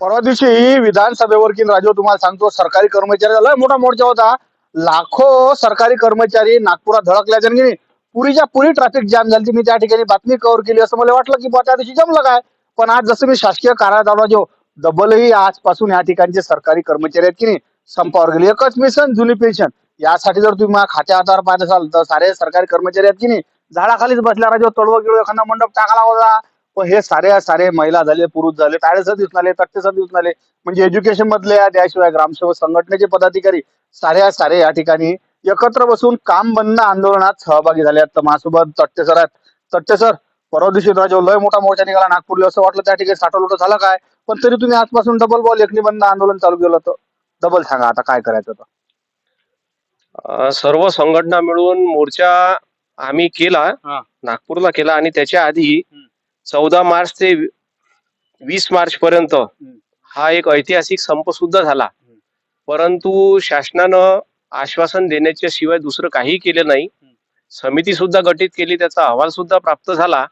परवा दिवशी विधानसभेवर की राजू तुम्हाला सांगतो सरकारी कर्मचारी लय मोठा मोर्चा होता. लाखो सरकारी कर्मचारी नागपुरात धडकल्याच्या की पुरीच्या पुरी ट्रॅफिक जाम झाली. मी त्या ठिकाणी बातमी कव्हर केली. असं मला वाटलं की त्या दिवशी जमलं काय? पण आज जसं मी शासकीय कार्यालयात आलो जो डबलही आजपासून या ठिकाणचे सरकारी कर्मचारी आहेत की नाही? संपावर गेले. एकच मिशन जुनी पेन्शन यासाठी जर तुम्ही खात्या हातावर पाहत असाल तर सारे सरकारी कर्मचारी आहेत की नाही? झाडाखालीच बसल्या. राजो तळव गिळव एखादा मंडप टाकला होता पण हे सारे सारे महिला झाले पुरुष झाले टाळेसर दिसून आले तट्टेसर दिसून आले. म्हणजे एज्युकेशन मधले त्याशिवाय ग्रामसेवक संघटनेचे पदाधिकारी सारे सारे या ठिकाणी एकत्र बसून काम बंद आंदोलनात सहभागी झाले आहेत. माझ्यासोबत तट्टे सर आहेत. तट्टे सर परवा दिवशी राजो लय मोठा मोर्चा निघाला नागपूरला. असं वाटलं त्या ठिकाणी साठवलं झालं काय? पण तरी तुम्ही आजपासून डबल बॉल लेखणी बंद आंदोलन चालू केलं होतं. डबल सांगा आता काय करायचं अ, सर्व संघटना मिळून मोर्चा आम्ही केला. नागपूरला केला आणि त्याच्या आधी. चौदा मार्च ते वीस मार्च पर्यंत हा एक ऐतिहासिक संप सुद्धा झाला. परंतु शासनानं आश्वासन देण्याच्या शिवाय दुसरं काही केलं नाही. समिती सुद्धा गठीत केली त्याचा अहवाल सुद्धा प्राप्त झाला.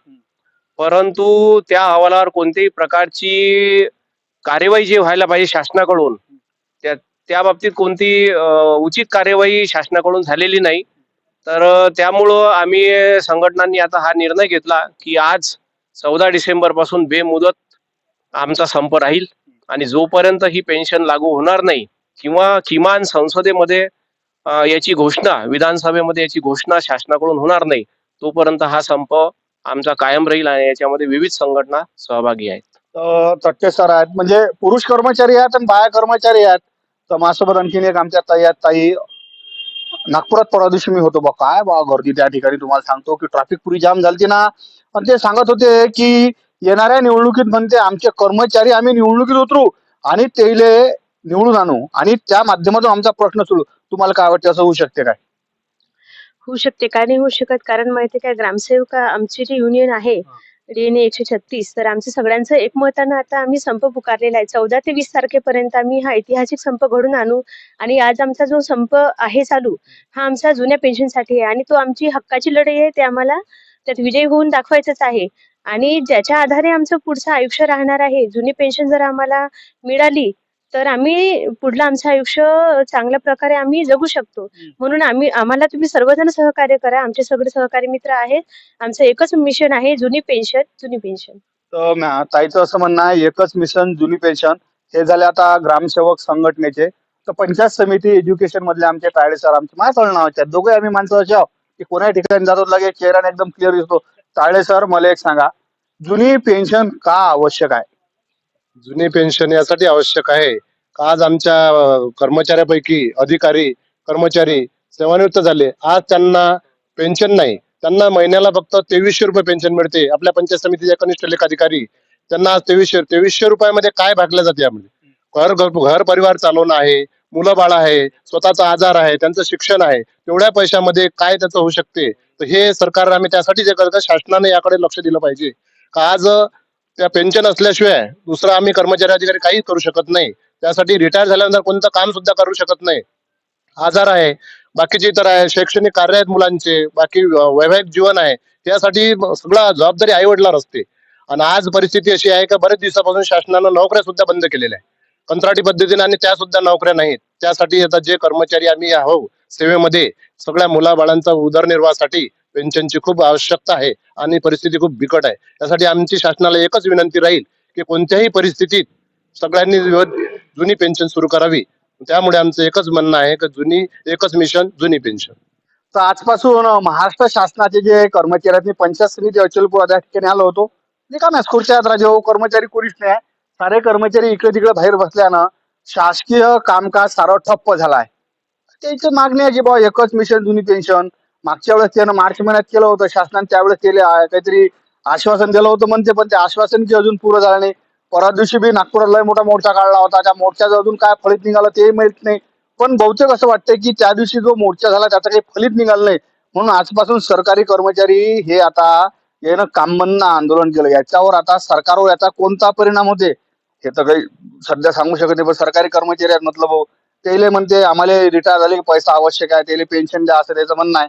परंतु त्या अहवालावर कोणत्याही प्रकारची कार्यवाही जी व्हायला पाहिजे शासनाकडून त्या त्या बाबतीत कोणती उचित कार्यवाही शासनाकडून झालेली नाही. तर त्यामुळं आम्ही संघटनांनी आता हा निर्णय घेतला की आज चौदा डिसेंबरपासून बेमुदत आमचा संप राहील आणि जोपर्यंत ही पेन्शन लागू होणार नाही किंवा किमान संसदेमध्ये याची घोषणा विधानसभेमध्ये याची घोषणा शासनाकडून होणार नाही तोपर्यंत हा संप आमचा कायम राहील आणि याच्यामध्ये विविध संघटना सहभागी आहेत. तर सर आहेत. म्हणजे पुरुष कर्मचारी आहेत आणि बाया कर्मचारी आहेत. तर माझ्यासोबत आणखीन एक आमच्या ताई आहेत ताई नागपुरात परवा दिवशी मी होतो बा. काय बा गर्दी त्या ठिकाणी? तुम्हाला सांगतो की ट्रॅफिक पुरी जाम झालती ना. आणि ते सांगत होते की येणाऱ्या निवडणुकीत म्हणते आमचे कर्मचारी आम्ही निवडणुकीत उतरू आणि तेले निवडून आणू. आणि त्या माध्यमातून आमचा प्रश्न सुरू. तुम्हाला काय वाटतं? असं होऊ शकते काय? होऊ शकते. का नाही होऊ शकत? कारण माहिती काय ग्रामसेवक आमची जी युनियन आहे रेने एकशे छत्तीस. तर आमचं सगळ्यांचं एकमतानं आता आम्ही संप पुकारलेला आहे. चौदा ते वीस तारखेपर्यंत आम्ही हा ऐतिहासिक संप घडून आणू. आणि आज आमचा जो संप आहे चालू हा आमचा जुन्या पेन्शनसाठी आहे. आणि तो आमची हक्काची लढाई आहे ते आम्हाला त्यात विजयी होऊन दाखवायचंच आहे. आणि ज्याच्या आधारे आमचं पुढचं आयुष्य राहणार आहे. जुनी पेन्शन जर आम्हाला मिळाली तर आम्ही पुढलं आमचं आयुष्य चांगल्या प्रकारे आम्ही जगू शकतो. म्हणून आम्ही आम्हाला तुम्ही सर्वजण सहकार्य करा. आमचे सगळे सहकारी मित्र आहेत. आमचं एकच मिशन आहे जुनी पेन्शन जुनी पेन्शन तर म्या- ताईचं असं म्हणणं आहे एकच मिशन जुनी पेन्शन हे झाले आता ग्रामसेवक संघटनेचे. तर पंचायत समिती एज्युकेशन मधले आमचे तायडे सर आमचे माझ्या नावाचे दोघे आम्ही माणसं असे की कोणत्याही ठिकाणी जातो लगे चेहऱ्याने एकदम क्लिअर दिसतो. तायडे सर मला एक सांगा. जुनी पेन्शन का आवश्यक आहे? जुनी पेन्शन यासाठी आवश्यक आहे. का आज आमच्या कर्मचाऱ्यापैकी अधिकारी कर्मचारी सेवानिवृत्त झाले. आज त्यांना पेन्शन नाही. त्यांना महिन्याला फक्त तेवीसशे रुपये पेन्शन मिळते. आपल्या पंचायत समितीचे कनिष्ठ लेखाधिकारी. त्यांना आज तेवीसशे तेवीसशे रुपयामध्ये काय भागल्या जाते यामध्ये? घर घर घर परिवार चालवणं आहे. मुलं बाळ आहे. स्वतःचा आजार आहे. त्यांचं शिक्षण आहे. तेवढ्या पैशामध्ये काय त्याचं होऊ शकते? तर हे सरकार आम्ही त्यासाठी जे करतो शासनाने याकडे लक्ष दिलं पाहिजे. का आज त्या पेन्शन असल्याशिवाय दुसरा आम्ही कर्मचारी अधिकारी काही करू शकत नाही. त्यासाठी रिटायर झाल्यानंतर कोणतं काम सुद्धा करू शकत नाही. आजार आहे बाकीचे इतर आहे शैक्षणिक कार्य आहेत मुलांचे बाकी वैवाहिक जीवन आहे त्यासाठी सगळा जबाबदारी आईवडिलावर असते आणि आज परिस्थिती अशी आहे का बरेच दिवसापासून शासनानं नोकऱ्या सुद्धा बंद केलेल्या आहे कंत्राटी पद्धतीने आणि त्या सुद्धा नोकऱ्या नाहीत. त्यासाठी आता जे कर्मचारी आम्ही आहोत सेवेमध्ये सगळ्या मुलाबाळांचा उदरनिर्वाहासाठी पेन्शनची खूप आवश्यकता आहे आणि परिस्थिती खूप बिकट आहे. त्यासाठी आमची शासनाला एकच विनंती राहील की कोणत्याही परिस्थितीत सगळ्यांनी जुनी पेन्शन सुरू करावी. त्यामुळे आमचं एकच म्हणणं आहे की जुनी एकच मिशन जुनी पेन्शन. तर आजपासून महाराष्ट्र शासनाचे जे कर्मचारी आहेत मी पंचायत समिती अचलपूर त्या ठिकाणी आलो होतो. जे का नाही खुर्च्या राजे कर्मचारी कोणीच नाही आहे. सारे कर्मचारी इकडे तिकडे बाहेर बसल्यानं शासकीय कामकाज सारा ठप्प झालाय त्याची मागणी आहे की बाबा एकच मिशन जुनी पेन्शन. मागच्या वेळेस त्यानं मार्च महिन्यात केलं होतं शासनाने त्यावेळेस केले काहीतरी आश्वासन दिलं होतं म्हणते पण ते आश्वासन की अजून पूर्ण झालं नाही. परवा दिवशी बी नागपुरात लय मोठा मोर्चा काढला होता त्या मोर्चाचं अजून काय फलित निघालं ते माहीत नाही. पण बहुतेक असं वाटतंय की त्या दिवशी जो मोर्चा झाला त्याचं काही फलित निघालं नाही. म्हणून आजपासून सरकारी कर्मचारी हे आता यानं काम बंद आंदोलन केलं. याच्यावर आता सरकारवर याचा कोणता परिणाम होते हे तर काही सध्या सांगू शकत नाही पण सरकारी कर्मचारी आहेत मतलब भाऊ म्हणते आम्हाला रिटायर झाले की पैसा आवश्यक आहे त्याला पेन्शन द्या असं त्याचं म्हणणं आहे.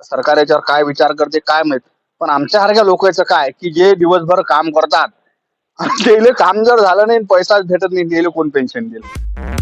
सरकार याच्यावर काय विचार करते काय माहीत. पण आमच्यासारख्या लोकांचं काय की जे दिवसभर काम करतात. त्याला काम जर झालं नाही पैसाच भेटत नाही त्याला कोण पेन्शन देईल?